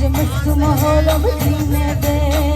আজ মুক্ত মহল নেবে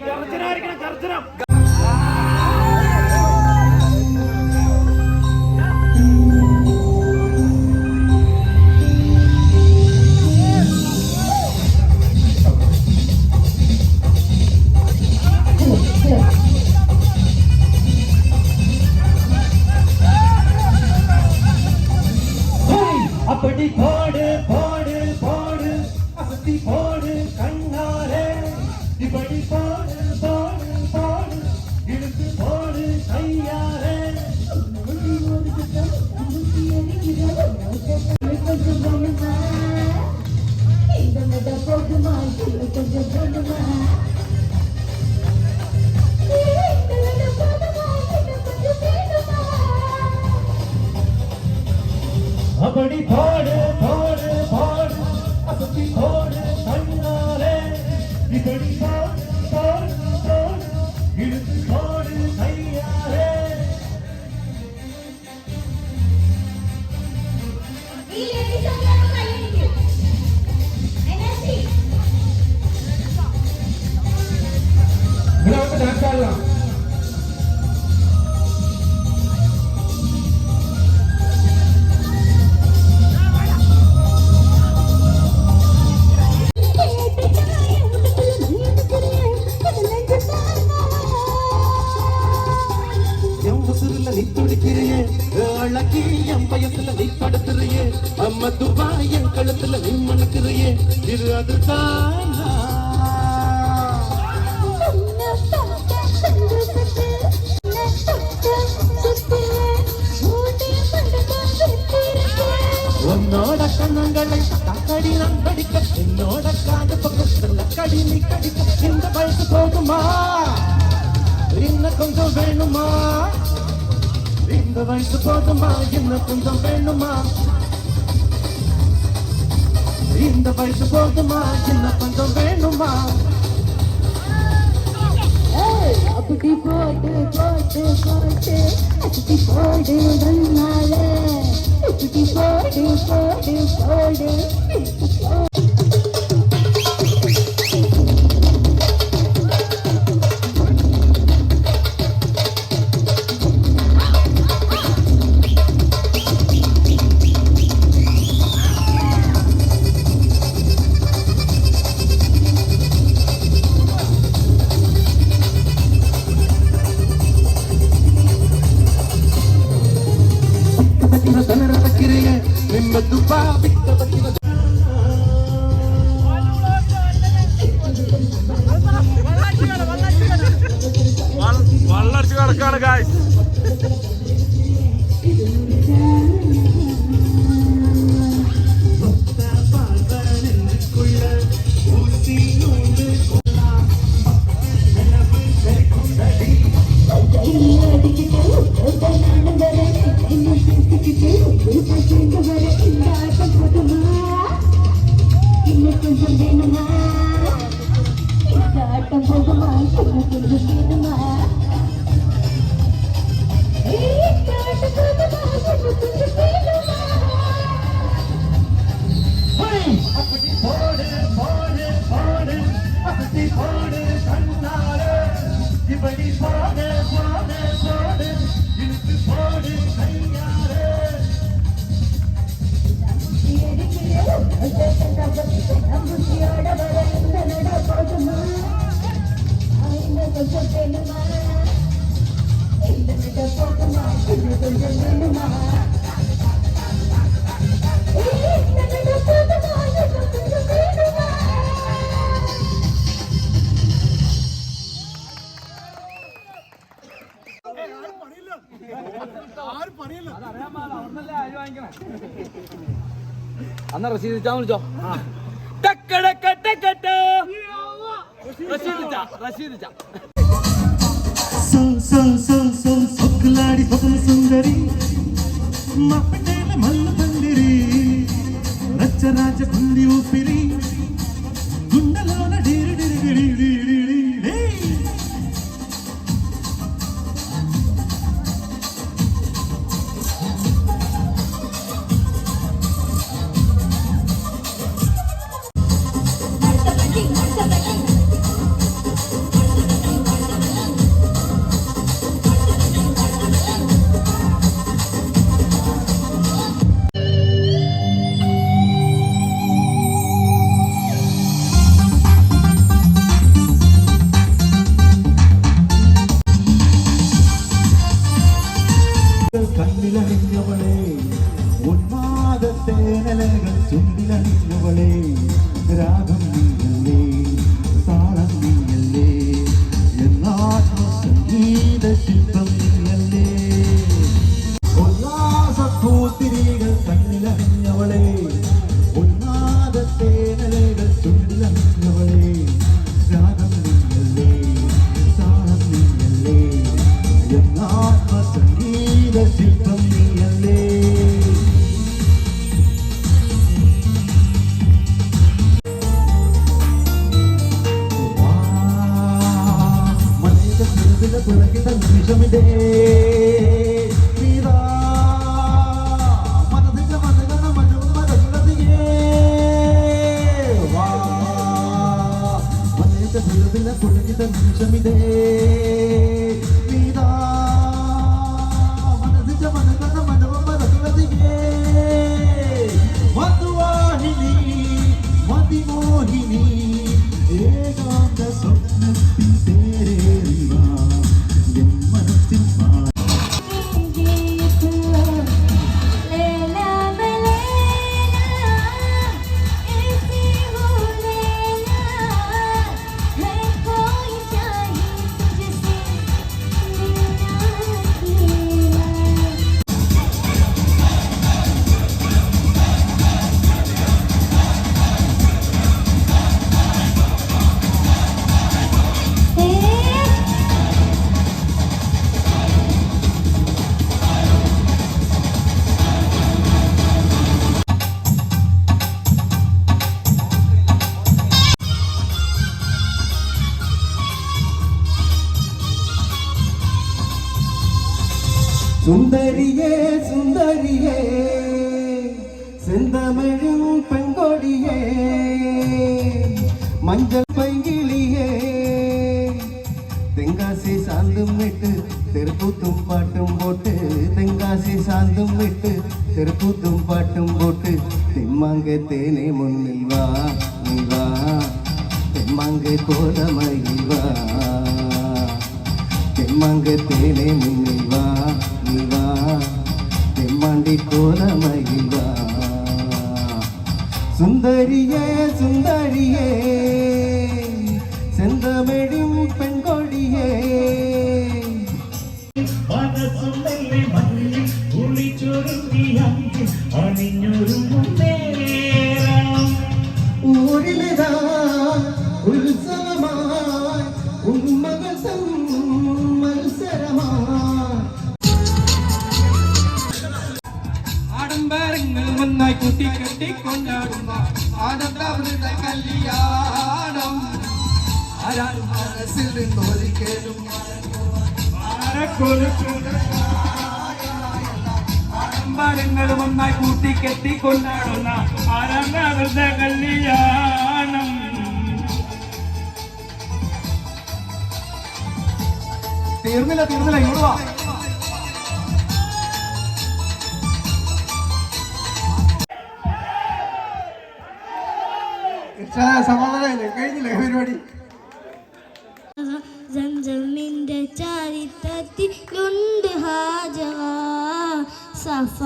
കർജനായിരിക്കണം കർജനം அப்படி பாடு பாடு பாடு அசத்தி போடு கடிக்க என்னோட காது பக்கத்துல கடி நீ கடிக்க இந்த வயசு போகுமா? இன்னும் கொஞ்சம் வேணுமா? இந்த வயசு போதுமா இன்னும் கொஞ்சம் வேணுமா? இந்த வயசு போதுமா இன்னும் கொஞ்சம் வேணுமா? அப்படி போட்டு போட்டு போட்டு அப்படி போடு நன்னால அப்படி போடு போடு போடு. விழுச்சா விழுச்சோம் டக்கட கட்ட கட்ட ரசீதுச்சா ரசீதுச்சா சுக்குலாடி சுந்தரி மப்பட்டேல மல்ல பந்திரி రచ్చరాజ పంది ఊపిరి గుండెలోన డిరి డిరి డిరి డిరి சுந்தரியே சுந்தரியே செந்தமிழும் பெண்கொடியே மஞ்சள் பைங்கிலியே தெங்காசி சாந்தும் விட்டு தெருக்கூத்தும் பாட்டும் போட்டு தெங்காசி சாந்தும் விட்டு தெருக்கூத்தும் பாட்டும் போட்டு தெம்மாங்க தேனே முன்னில் வா நீ வா தெம்மாங்க கோலமயில் வா தெம்மாங்க தேனே முன்னில் சுந்தரி போல மகிழ்வா சுந்தரியே சுந்தரியே செந்தமிழும் பெண்கொடியே ഒന്നായി ആനന്ദമൃത കല്യാണം. ആരാരും മനസ്സിൽ നിന്നൊരിക്കലും ആഡംബരങ്ങളും ഒന്നായി കൂട്ടി കെട്ടി ആനന്ദമൃത ആനന്ദാമൃത കല്യാണം. തീർന്നില്ല തീർന്നില്ല ഇങ്ങോട്ട് വാ. സമാധാനമില്ലേ കഴിഞ്ഞില്ലേ? പരിപാടി? സഫ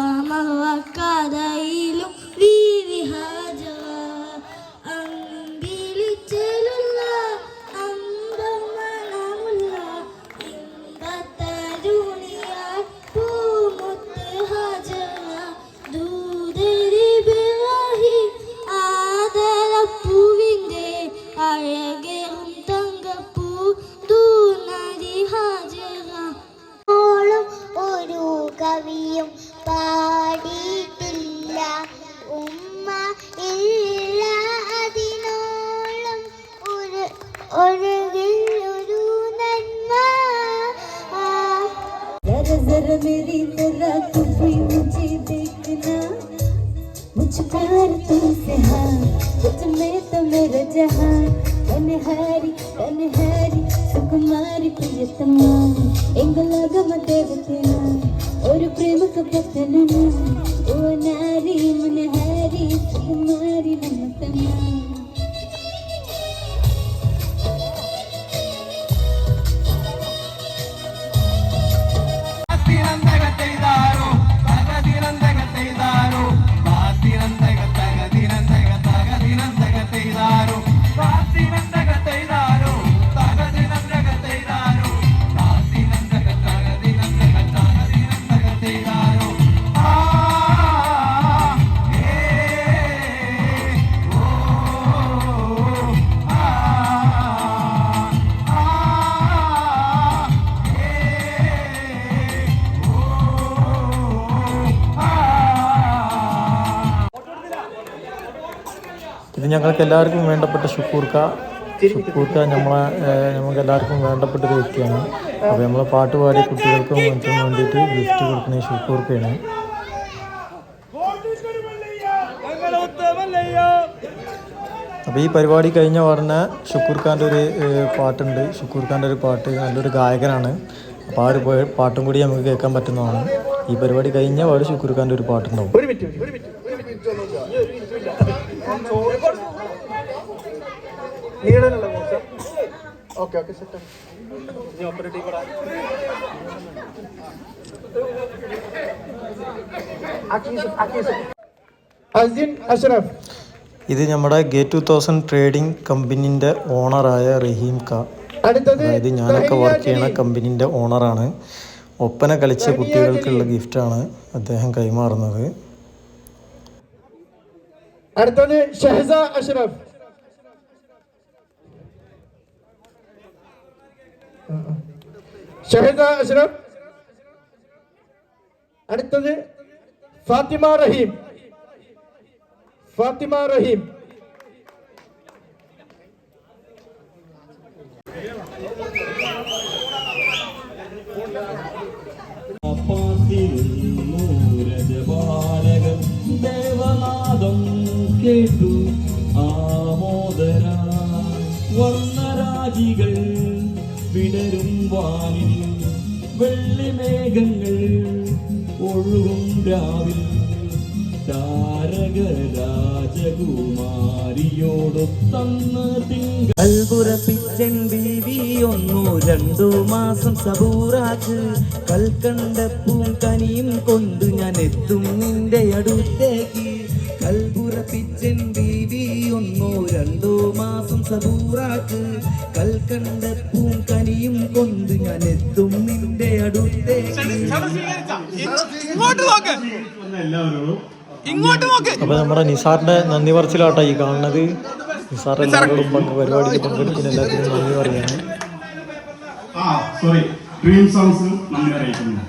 ഒരു ഞങ്ങൾക്ക് എല്ലാവർക്കും വേണ്ടപ്പെട്ട ഷുക്കൂർക്ക ഷുക്കൂർക്ക നമ്മളെ നമുക്ക് എല്ലാവർക്കും വേണ്ടപ്പെട്ട ഒരു വ്യക്തിയാണ്. അപ്പോൾ നമ്മൾ പാട്ട് പാടി കുട്ടികൾക്കും മറ്റും വേണ്ടിയിട്ട് ഗിഫ്റ്റ് കൊടുക്കുന്ന ഷുക്കൂർക്കയാണ് അപ്പോൾ ഈ പരിപാടി കഴിഞ്ഞ ഉടനെ ഷുക്കൂർ ഖാന്റെ ഒരു പാട്ടുണ്ട്. ഷുക്കൂർ ഖാന്റെ ഒരു പാട്ട് നല്ലൊരു ഗായകനാണ്. അപ്പോൾ ആ ഒരു പാട്ടും കൂടി നമുക്ക് കേൾക്കാൻ പറ്റുന്നതാണ്. ഈ പരിപാടി കഴിഞ്ഞ പാട് ഷുക്കൂർ ഖാന്റെ ഒരു പാട്ടുണ്ടാവും. ഒരു മിനിറ്റ് ഒരു minute നീടാനുള്ള okay okay set Asin Ashraf. ഇത് നമ്മുടെ ഗേറ്റ് ടു തൗസൻഡ് ട്രേഡിംഗ് കമ്പനിന്റെ ഓണറായ റഹീം ക. അടുത്തത് അതായത് ഞാനൊക്കെ വർക്ക് ചെയ്യുന്ന കമ്പനിന്റെ ഓണറാണ്. ഒപ്പന കളിച്ച കുട്ടികൾക്കുള്ള ഗിഫ്റ്റാണ് അദ്ദേഹം കൈമാറുന്നത്. അടുത്തത് ഷഹസ അഷ്റഫ്. ഷഹസ അഷ്റഫ്. അടുത്തത് ഫാത്തിമ റഹീം. ഫാത്തിമ റഹീം. വെള്ളിമേഘങ്ങൾ ഒഴുകും രാവിൽ. താരക രാജകുമാരിയോടൊത്തന്ന് തിങ്കൾ. അൽപുറപ്പിച്ചൻ ബീവി ഒന്നു രണ്ടു മാസം സബൂറാക്ക്. കൽക്കണ്ടപ്പും കനിയും കൊണ്ട് ഒന്നു രണ്ടോ മാസം സബൂറാക്ക് കൽക്കണ്ട കനിയും കൊണ്ട് ഞാൻ എത്തും നിന്റെ അടുത്തേക്ക്. അപ്പൊ നമ്മുടെ നിസാറിന്റെ നന്ദി പറച്ചിലാട്ടോ ഈ കാണുന്നത്. നിസാർ. എല്ലാവരോടും പങ്ക് പരിപാടിയിൽ പങ്കെടുക്കുന്ന എല്ലാത്തിനും നന്ദി പറയാണ് ആ സോറി ഡ്രീം സോങ്സ് നന്ദി അറിയിക്കുന്നു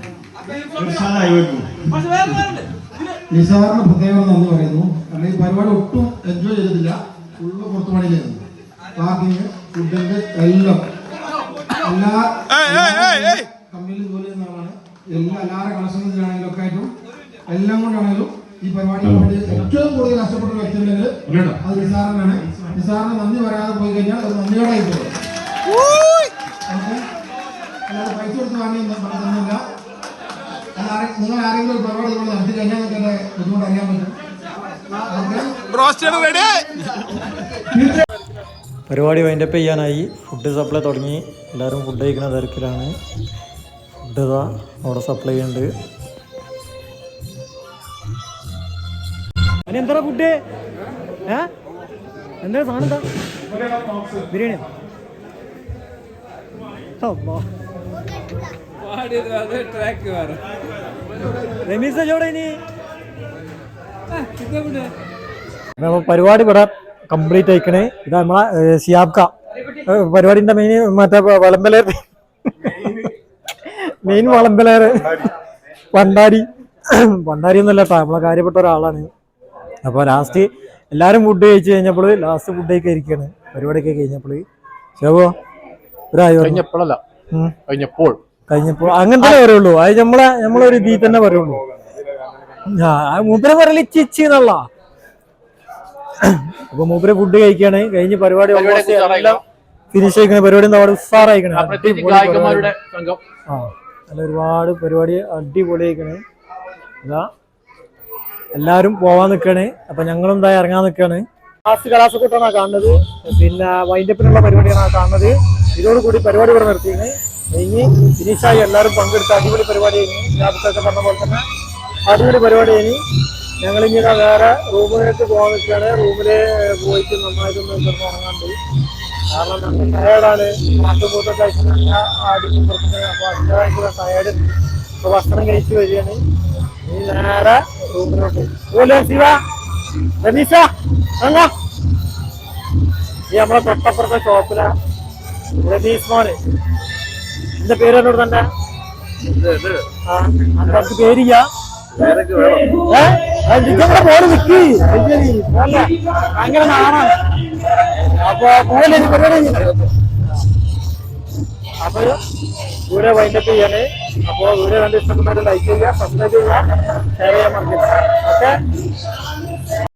നിസാറിന് പ്രത്യേകം നന്ദി പറയുന്നു. കാരണം ഈ പരിപാടി ഒട്ടും എൻജോയ് ചെയ്തിട്ടില്ല. ഫുള്ള് പുറത്തു പണിയിലായിരുന്നു പാർക്കിങ് ഫുഡിന്റെ എല്ലാം. എല്ലാ കമ്പനിയിലും ജോലി ചെയ്യുന്ന ആളാണ്. എല്ലാ എല്ലാവരുടെ കണക്ഷനിലാണെങ്കിലും ഒക്കെ ആയിട്ടും എല്ലാം കൊണ്ടാണെങ്കിലും ഈ പരിപാടി ഏറ്റവും കൂടുതൽ കഷ്ടപ്പെട്ട വ്യക്തി ഉണ്ടെങ്കിൽ അത് നിസാറിനാണ്. നിസാറിന് നന്ദി പറയാതെ പോയി കഴിഞ്ഞാൽ അത് നന്ദിയോടെ പോകും ഓക്കെ അല്ലാതെ പൈസ കൊടുത്ത് വാങ്ങി തന്നില്ല നിങ്ങൾ ആരെങ്കിലും പരിപാടി നിങ്ങൾ നടത്തി കഴിഞ്ഞാൽ നിങ്ങൾക്ക് എന്റെ ബുദ്ധിമുട്ട് അറിയാൻ പറ്റും. പരിപാടി വൈൻഡപ്പ് ചെയ്യാനായി ഫുഡ് സപ്ലൈ തുടങ്ങി. എല്ലാവരും ഫുഡ് കഴിക്കുന്ന തിരക്കിലാണ്. ഫുഡ് ഇതാ അവിടെ സപ്ലൈ ചെയ്യുന്നുണ്ട്. എന്താ ഫുഡ് ഏ? എന്താ സാധനം എന്താ? ബിരിയാണി രമീസ് ചോടെ ഇനി? അപ്പൊ പരിപാടി ഇവിടെ കംപ്ലീറ്റ് ആയിക്കണേ. ഇത് നമ്മളെ ഏഹ്, സിയാബ്ക. ഏഹ്, പരിപാടിന്റെ മെയിൻ മറ്റേ വളമ്പലേർ. മെയിൻ വളമ്പലേർ. പണ്ടാരി പണ്ടാരി ഒന്നല്ല കേട്ടോ നമ്മളെ കാര്യപ്പെട്ട ഒരാളാണ്. അപ്പൊ ലാസ്റ്റ് എല്ലാരും ഫുഡ് കഴിച്ചു കഴിഞ്ഞപ്പോൾ ലാസ്റ്റ് ഫുഡ് കഴിക്കാൻ ഇരിക്കുകയാണ് പരിപാടിയൊക്കെ കഴിഞ്ഞപ്പോൾ ശോഭോ ഒരായോ കഴിഞ്ഞപ്പോഴല്ല ഉം. കഴിഞ്ഞപ്പോൾ കഴിഞ്ഞപ്പോ അങ്ങനെ തന്നെ പറയുള്ളൂ. അത് നമ്മളെ നമ്മളൊരു ഇതിൽ തന്നെ പറയുള്ളൂ. ആ മൂപ്പരെ പറയൽ ചിച്ചി എന്നുള്ള? അപ്പൊ മൂപ്പര് ഫുഡ് കഴിക്കാണ്. കഴിഞ്ഞ് പരിപാടി ഫിനിഷ് ആയിക്കണ? പരിപാടി എന്താ പറയുക ഉഷാറായിക്കണേ. ആ നല്ല ഒരുപാട് പരിപാടി അടിപൊളി ആയിക്കണേ. എല്ലാരും പോവാൻ നിൽക്കണേ അപ്പൊ ഞങ്ങളും എന്താ ഇറങ്ങാൻ നിൽക്കാണ് ലാസ്റ്റ് ക്ലാസ് കൂട്ടാണ് കാണുന്നത്. പിന്നെ വൈൻഡപ്പിനുള്ള പരിപാടിയാണ് കാണുന്നത്. ഇതോടുകൂടി പരിപാടി ഇവിടെ നിർത്തിയാണ്. ഇനി ഫിനിഷായി എല്ലാവരും പങ്കെടുത്ത അടിപൊളി പരിപാടി ഇനി ലാഭത്തൊക്കെ പറഞ്ഞ പോലെ തന്നെ അടിപൊളി പരിപാടി ഇനി ഞങ്ങൾ ഇനി വേറെ റൂമിലേക്ക് പോകാൻ റൂമിലെ പോയിട്ട് നന്നായിട്ടൊന്ന് കിടന്ന് പോയി. കാരണം ടയേർഡാണ് നാട്ടു കൂട്ടൊക്കെ ആടി പുറത്തൊക്കെ അപ്പോൾ അതിന്റെതായിട്ടുള്ള ടയേർഡ് ഇപ്പോൾ ഭക്ഷണം കഴിച്ചു വരികയാണ്. ഇനി നേരെ റൂമിലോട്ട്. പോലെ ശിവ രമീഷ ഈ നമ്മളെ തൊട്ടപ്പുറത്തെ ഷോപ്പിലാണ് രതീഷ് മോന്. എന്റെ പേര് എന്നോട് തന്നെ? പേരില്ല. ഭയങ്കര അപ്പൊ പരിപാടി? അപ്പൊ വൈൻഡപ്പ് ചെയ്യാണ്. കണ്ട് ഇഷ്ടപ്പെട്ടവർ ലൈക്ക് ചെയ്യുക സബ്സ്ക്രൈബ് ചെയ്യുക ഷെയർ ചെയ്യാൻ മറക്കില്ല ഓക്കെ?